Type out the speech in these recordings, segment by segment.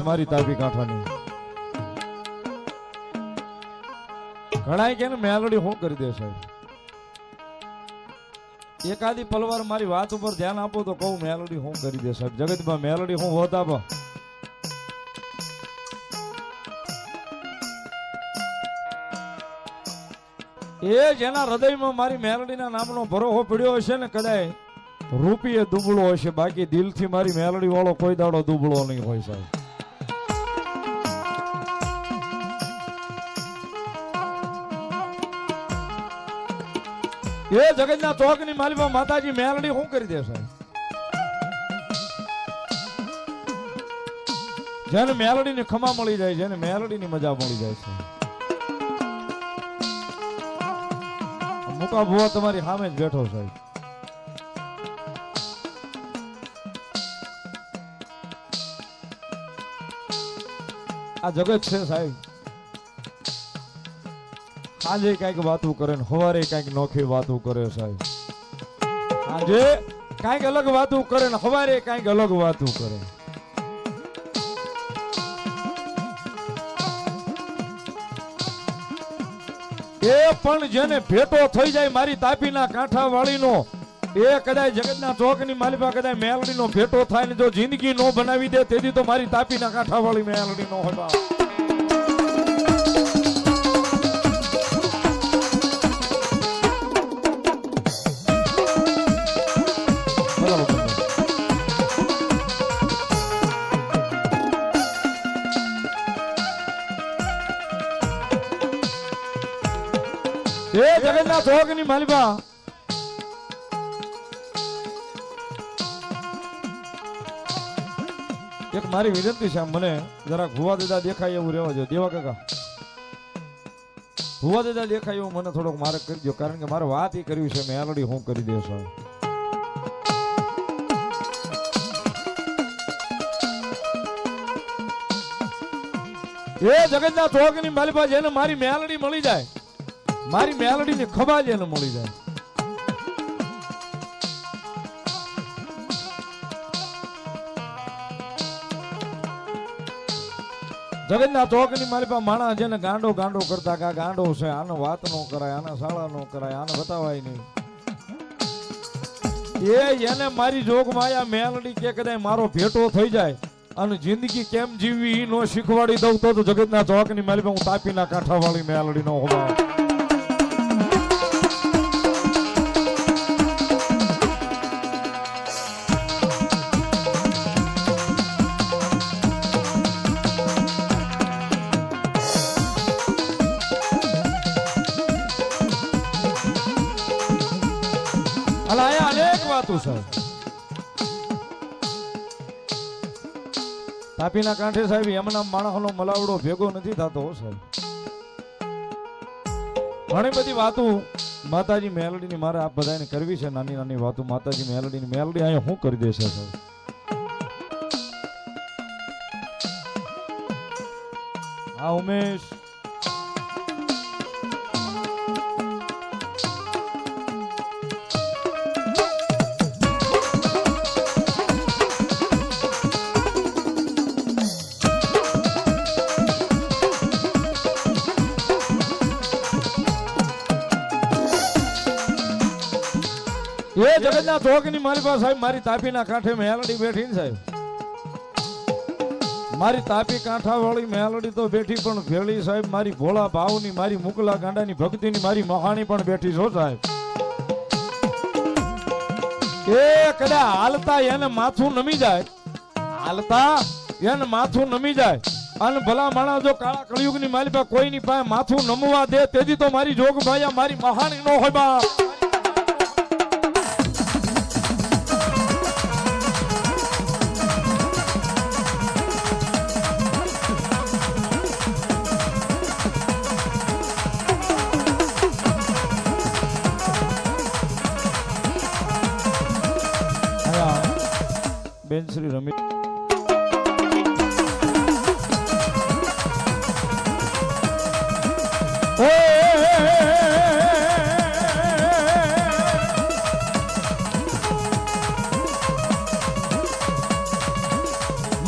મારી તાપી કાંઠાની. ઘણા કે મેલડી શું કરી દે સાહેબ. એકાદી પલવાર મારી વાત ઉપર ધ્યાન આપો તો કહું મેલડી શું કરી દે સાહેબ. જગતમાં મેલડી શું હોત આપો. એ જેના હૃદયમાં મારી મેલડીના નામનો ભરોહો પડ્યો હશે ને કદાચ રૂપિયે દુબળો હશે. બાકી દિલથી મારી મેલડી વાળો કોઈ દાડો દુબળો નહીં હોય સાહેબ. એ જગતના ચોકની માલિકા માતાજી મેલડી શું કરી દે સાહેબ? જેને મેલડી ની ખમા મળી જાય છે મેલડી ની મજા મળી જાય છે. મુકા ભુવા તમારી સામે જ બેઠો સાહેબ. આ જગત છે સાહેબ. સાંજે કંઈક વાતું કરે ને સવારે કંઈક નોખી વાતું કરે સાહેબ. આજે કંઈક અલગ વાતું કરે ને સવારે કંઈક અલગ વાતું કરે. એ પણ જેને ભેટો થઈ જાય મારી તાપીના કાંઠા વાળીનો એ કદાચ જગતના ચોકની માલિકા કદાચ મેલડીનો ભેટો થાય ને જો જિંદગી નો બનાવી દે, તેથી તો મારી તાપીના કાંઠા વાળી મેલડી નો હોય એ જગતના ની માલિબા. એક મારી વિનંતી છે મને, જરાક ભુવા દાદા દેખાય એવું રહેવા જોઈએ દેવા કાકા. ભુવા દાદા દેખાય એવું મને થોડોક મારે કરજો કારણ કે મારે વાત એ કરવી છે, મેં ઓલરેડી હું કરી દેશો એ જગતના ની માલિકા જેને મારી મેલડી મળી જાય. મારી મેલડી ની ખબા એને મળી જાય. જગતના ચોકની મારી પાસે માણસ ને ગાંડો ગાંડો કરતા કા ગાંડો છે, આને વાત નો કરાય, આને શાળા નો કરાય, આને બતાવાય નહીં. એ એને મારી જોગ માયા મેલડી કે કદાચ મારો ભેટો થઈ જાય અને જિંદગી કેમ જીવવી એ નો શીખવાડી દઉં તો જગતના ચોકની ની પાસે હું તાપીના કાંઠા વાળી મેલડી નો હોવા છે તાપીના કાંઠે, સાહેબ એમના માણસનો મલાવડો ભેગો નથી થતો, હો, સાહેબ. ઘણી બધી વાતો માતાજી મેલડીની મારે આપ બધાને કરવી છે, નાની નાની વાતો. માતાજી મેલડીની મેલડી અહીંયા શું કરી દેશે સાહેબ? હા, ઉમેશ. એ જગતના ચોકની મારી પાસે સાહેબ, મારી તાપીના કાંઠે મેલડી બેઠી ને સાહેબ. મારી તાપી કાંઠા વાળી મેલડી તો બેઠી, પણ ભેળી સાહેબ, મારી ભોળા ભાવની, મારી મુકલા ગાંડાની ભક્તિની, મારી મહાણી પણ બેઠી છો સાહેબ. એ કદા હાલતા એને માથું નમી જાય. હાલતા એને માથું નમી જાય. અને ભલા માણસ જો કાળા કળિયુગની પાસે કોઈની પાસે માથું નમવા દે, તેથી તો મારી જોગ ભાયા મારી મહાણી નો હોય બાપ. બેન શ્રી રમી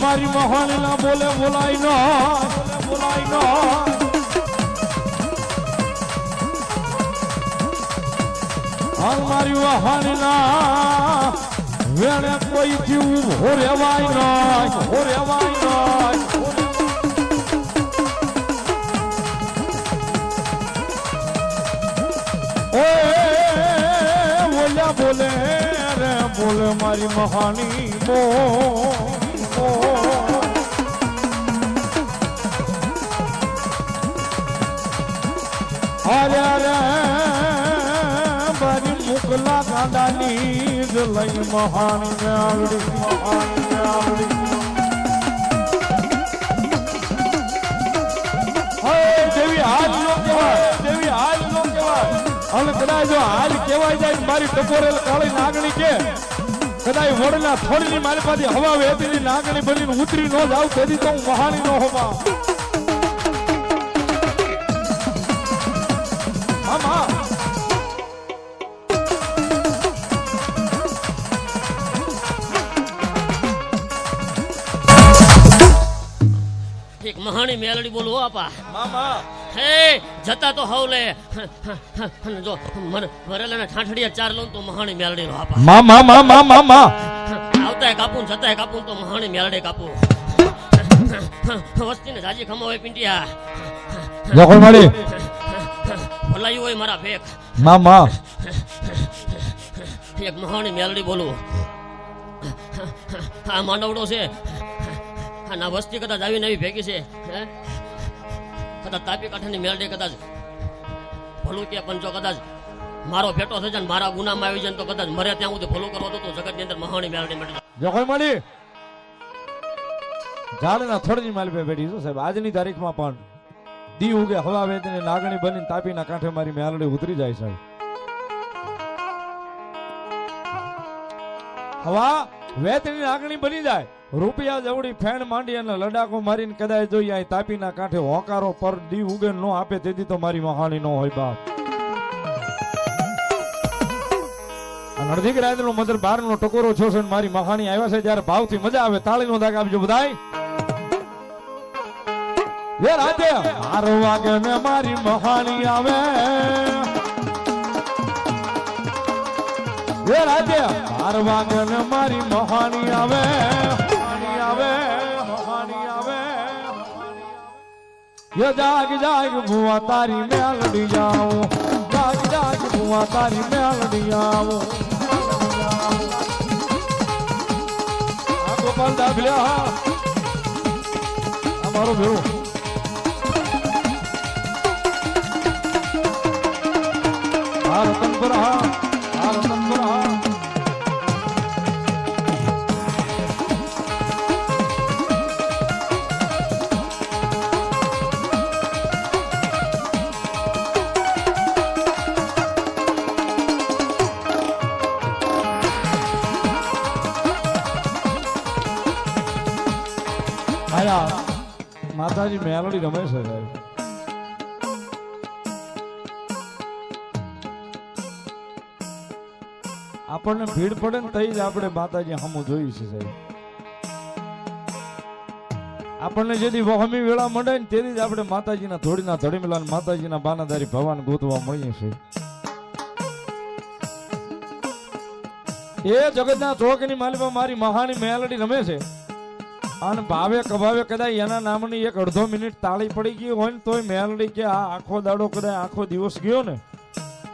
મારી વહાણી ના બોલે બોલાય નો બોલાય નો. મારી વહાણી ના વેણે કોઈ થી ઊભો રેવાય નહીં ઊભો રેવાય નહીં ઓય બોલ્યા બોલે રે બોલે મારી મહાની મો. અરે અરે મારી મુકલા ગાંડાની જ લઈ મહાની ને આવડી મહાની આવડી કદાચ જો હાલ કહેવાય જાય મારી ટકોરેલ કાળી નાગણી કે કદાચ વડલા થોડીની મારી પાસે હવા વહેતી નાગણી બનીને ઉતરી ન જાવ તેથી તો હું મહાની નો હોવા. મહાણી મેલડી બોલો આપા. મામા. હે જતા તો હવલે અને જો મર વરેલાના ઠાઠડિયા ચાર લઉં તો મહાણી મેલડી નો આપા. મામા મામા મામા. આવતાય કાપું ને જતાય કાપું તો મહાણી મેલડે કાપું. વસ્તીને જાજી ખમો હોય પિંટિયા જખો મારી ભલાયું હોય મારા ભેખ. મામા. એક મહાણી મેલડી બોલું. આ માંડવડો છે. આ ના વસ્તી કદાચ આવી નવી ભેગી છે કદાચ તાપી કાંઠાની મેલડી કદાચ ભલું કે પણ કદાચ મારો ભેટો થઈ જાય મારા ગુનામાં આવી જાય તો કદાચ મરે ત્યાં સુધી ભલું કરવો તો જગતની અંદર મહાણી મેલડી મળી જોખમ મળી? ઝાડના થોડી માલી પે બેઠી છું સાહેબ. આજની તારીખમાં પણ દી ઉગે હવા વેદને લાગણી બની તાપીના કાંઠે મારી મેલડી ઉતરી જાય સાહેબ. હવા વેતની લાગણી બની જાય. રૂપિયા જવડી ફેણ માંડી અને લડાકો મારીને કદાચ જોઈએ અહીં તાપીના કાંઠે હોકારો પર દી ઉગે નો આપે, તેથી તો મારી મહાણી નો હોય બાપ. અને અડધી રાત નો મંદર બાર નો ટકોરો છો છે મારી મહાણી આવ્યા છે જ્યારે ભાવથી મજા આવે તાળી નો દાગ આપજો બધાય. એ રાતે બાર વાગે ને મારી મહાણી આવે. એ રાતે બાર વાગે ને મારી મહાણી આવે. એ જાગ જાગ ભુવા તારી મેલડી જાઉં જાગ જાગ ભુવા તારી મેલડી આવું ગોપાલ દાભલ્યા હા. અમારો ભેળું. માતાજી મેલડી રમે છે સાહેબ આપણને ભીડ પડે ને તઈ જ આપણે માતાજી હમું જોયું છે સાહેબ. આપણને જેથી વહમી વેળા મળે ને તેથી જ આપણે માતાજીના ધોળીના ધડીમેલા માતાજીના બાનાદારી ભવાન ગોતવા મળીએ છીએ. એ જગતના ચોકની માલિકા મારી મહાની મેલડી રમે છે. અને ભાવે કભાવે કદાચ એના નામની એક અડધો મિનિટ તાળી પડી ગઈ હોય ને તોય મેલડી કે આ આખો દાડો કદાચ આખો દિવસ ગયો ને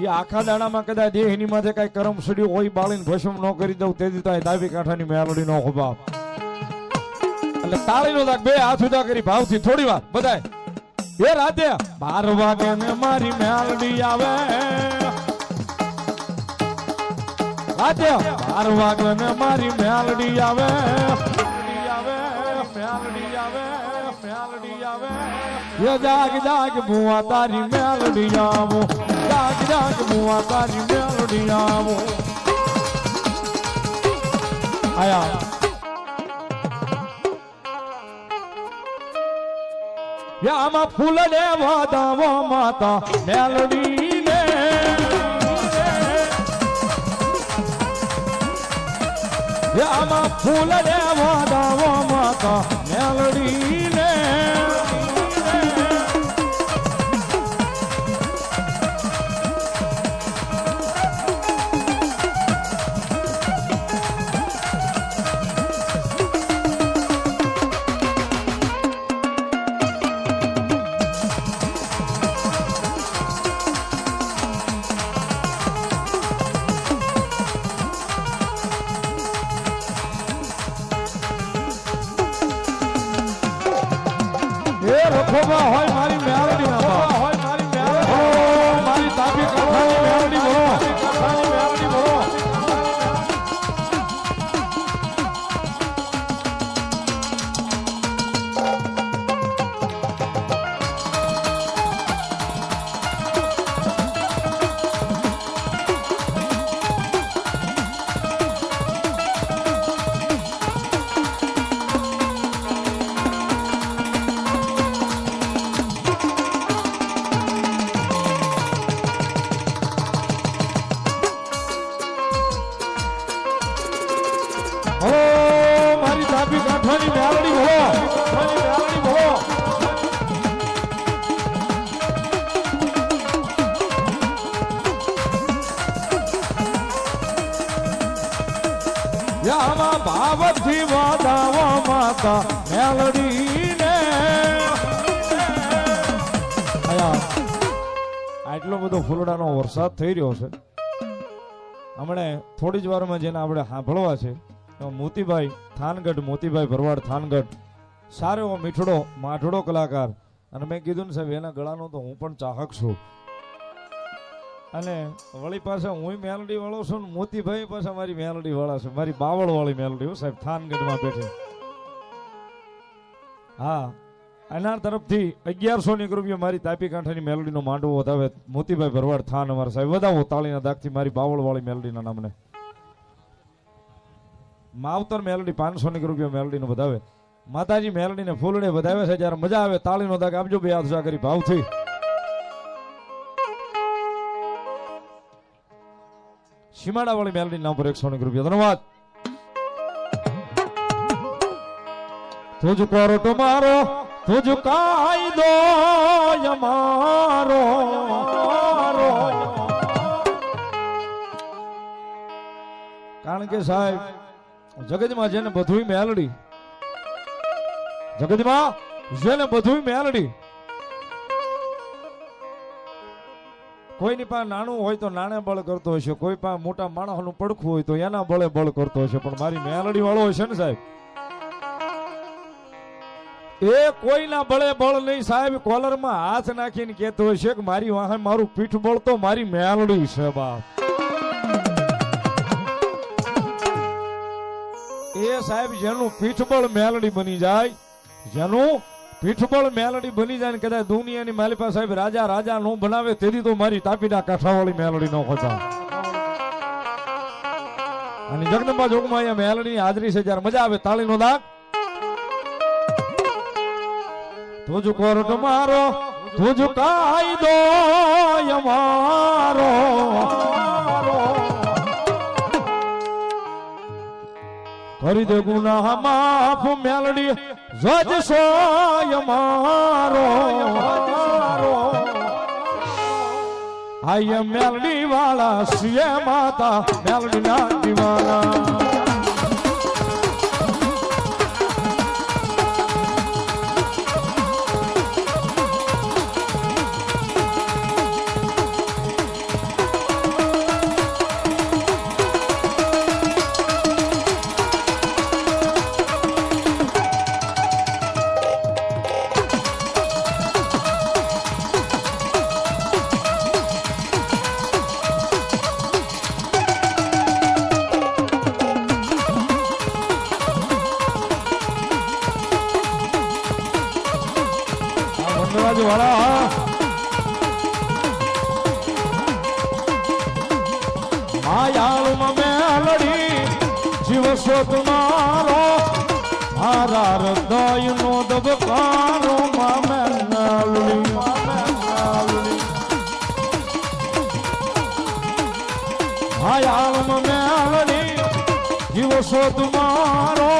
એ આખા દાડામાં કદાચ દેહની માથે કઈ કરમ સડ્યું હોય, બાળીને ભસ્મ ન કરી દઉં તેથી તો ડાબી કાંઠાની મેલડી નો ખોબાપ એટલે તાળી નો દાગ બે હાથ ઉદા કરી ભાવથી થોડી વાર, બધાય. એ રાતે બાર વાગે ને મારી મેલડી આવે. રાતે બાર વાગે ને મારી મેલડી આવે. મેલડી આવે મેલડી આવે. એ જાગ જાગ બુઆ તારી મેલડી આવો. જાગ જાગ બુઆ તારી મેલડી આવો. આયા. યામાં ફૂલ ને વાદાવો માતા મેલડી ને યામાં ફૂલ ને વાદાવો માતા મેલડી એ રખોબા હોય મારી મેલડી માતા મેલડી આટલો બધો ફૂલડાનો વરસાદ થઈ રહ્યો છે. હમણે થોડી જ વારમાં જેને આપણે સાંભળવા છે મોતીભાઈ થાનગઢ, મોતીભાઈ ભરવાડ થાનગઢ, સારો એવો મીઠડો, માઠડો કલાકાર. અને મેં કીધું ને સાહેબ, એના ગળાનો તો હું પણ ચાહક છું. અને વળી પાસે હું મેલડી વાળો છું ને મોતીભાઈ પાછા મારી મેલડી વાળા છે, મારી બાવળ વાળી મેલડી, હું સાહેબ, થાનગઢમાં બેઠી. હા. એના તરફથી અગિયારસો ની રૂપિયા મારી તાપી કાંઠાની મેલડીનો માંડવો વધાવે. મોતીભાઈ ભરવાડ, થાન અમારા સાહેબ. વધાવો તાળીના દાગથી મારી બાવળ વાળી મેલડીના નામને. માવતર મેલડી પાંચસો ની રૂપિયા મેલડીનો વધાવે. માતાજી મેલડીને ફૂલડે વધાવે છે. જ્યારે મજા આવે તાળીનો દાગ આપજો બે હાથ કરી ભાવથી. સીમાડા વાળી મેલડી નામ પર એકસો ની રૂપિયા ધન્યવાદ. તુજ કોરટ મારો તુજ કાયદો અમારો કારણ કે સાહેબ જગતમાં જેને બધું મેલડી જગતમાં જેને બધું મેલડી, કોઈની પાસે નાનું હોય તો નાણે બળ કરતો હશે કોઈ પાસે મોટા માણસનું પડખું હોય તો એના બળે બળ કરતો હશે પણ મારી મેલડી વાળો હશે ને સાહેબ? એ કોઈના બળે બળ નહીં સાહેબ, કોલરમાં હાથ નાખીને કહેતો હશે કે મારી વાહન, મારું પીઠ બળ તો મારી મેલડી છે બાપ. એ સાહેબ, જેનું પીઠબળ મેલડી બની જાય, જેનું પીઠબળ મેલડી બની જાય ને કદાચ દુનિયાની માલિપા સાહેબ રાજા રાજા નો બનાવે, તેથી તો મારી તાપીના કાંઠાવાળી મેલડી નો ખોતા અને જગદંબા જોગમાં અહીંયા મેલડી હાજરી છે, જયારે મજા આવે તાળીનો દાગ. તુજ કોર્ટ મારો, તુજ કાયદો અમારો કરી દે ગુના માફ મેલડી જજ સોય મારો આય મેલડી વાળા સિયે માતા મેલડી ના દીવાના. છો તમારો મારા હૃદય નો દબકારો માં મેલડી માયાળમાં મેલડી, જીવ છો તમારો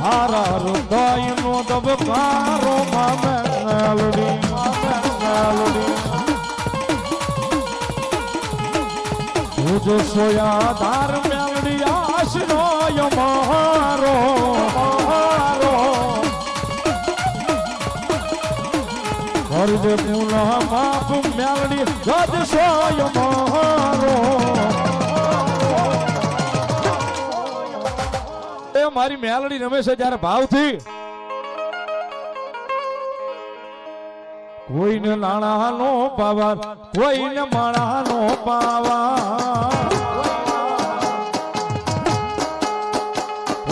મારા હૃદયનો દબકારો મામે મેલડી મેલડી હું જો સોયા ધાર મેલડી મહારો મહારો કરજે પુનઃ માફ મેળડી જજ સોય મહારો એ મારી મેલડી રમે છે જ્યારે ભાવથી કોઈને નાણાનો પાવા, કોઈને માણાનો પાવા.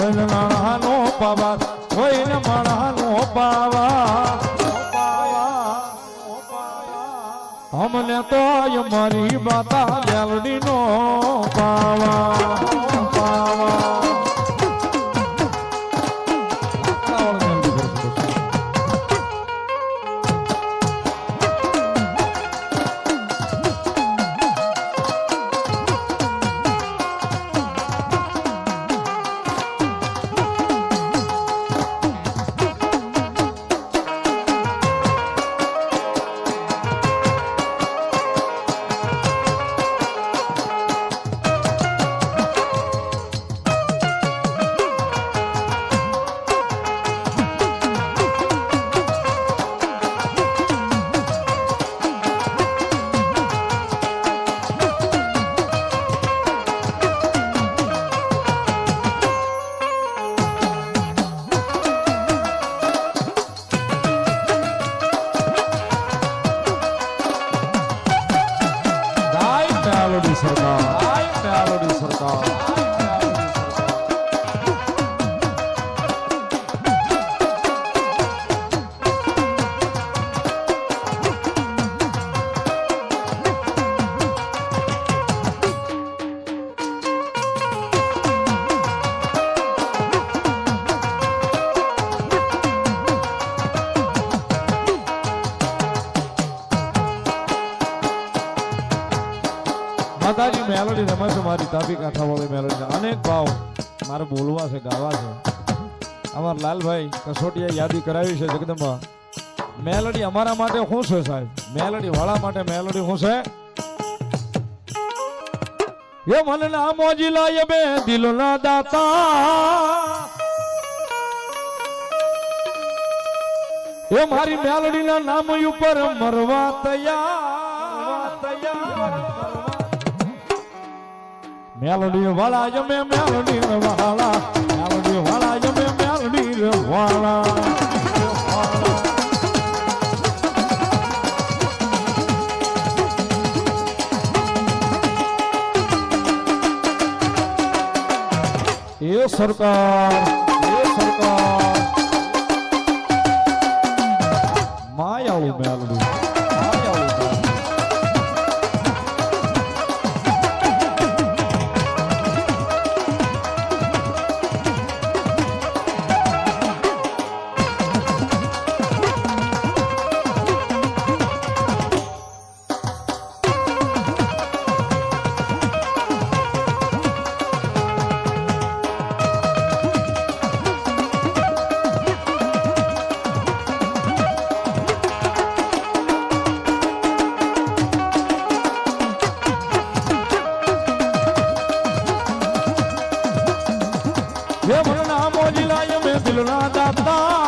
કોઈને નાણાનો પાવા કોઈને માણાનો પાવા. અમને તો મારી માતા મેલડી નો પાવા. મેલોડી રમે છે મારી, તાપી કાંઠાવાળી મેલોડી. અનેક ભાવ મારે બોલવા છે, ગાવા છે. અમારા લાલભાઈ કસોટીએ યાદી કરાવી છે, જગદંબા. મેલોડી અમારા માટે શું છે સાહેબ? મેલોડી વાળા માટે મેલોડી શું છે? એ મને ના મોજી લાય બે દિલો ના દાતા. એ મારી મેલડી ના નામ ઉપર મરવા તૈયાર તૈયાર. મેલડી વાળા જમે, મેલડી વાળા. મેલડી વાળા જમે, મેલડી વાળા. એ સરકાર એ સરકાર. માયાળું મેલડી. મે